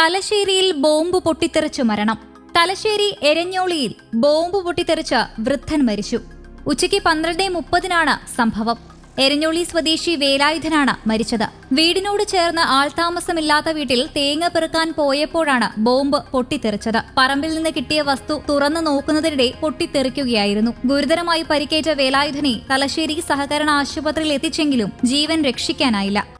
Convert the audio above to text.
തലശ്ശേരിയിൽ ബോംബ് പൊട്ടിത്തെറിച്ചു മരണം. തലശ്ശേരി എരഞ്ഞോളിയിൽ ബോംബ് പൊട്ടിത്തെറിച്ച് വൃദ്ധൻ മരിച്ചു. ഉച്ചയ്ക്ക് പന്ത്രണ്ട് മുപ്പതിനാണ് സംഭവം. എരഞ്ഞോളി സ്വദേശി വേലായുധനാണ് മരിച്ചത്. വീടിനോട് ചേർന്ന് ആൾതാമസമില്ലാത്ത വീട്ടിൽ തേങ്ങ പെറുക്കാൻ പോയപ്പോഴാണ് ബോംബ് പൊട്ടിത്തെറിച്ചത്. പറമ്പിൽ നിന്ന് കിട്ടിയ വസ്തു തുറന്നു നോക്കുന്നതിനിടെ പൊട്ടിത്തെറിക്കുകയായിരുന്നു. ഗുരുതരമായി പരിക്കേറ്റ വേലായുധനെ തലശ്ശേരി സഹകരണ ആശുപത്രിയിൽ എത്തിച്ചെങ്കിലും ജീവൻ രക്ഷിക്കാനായില്ല.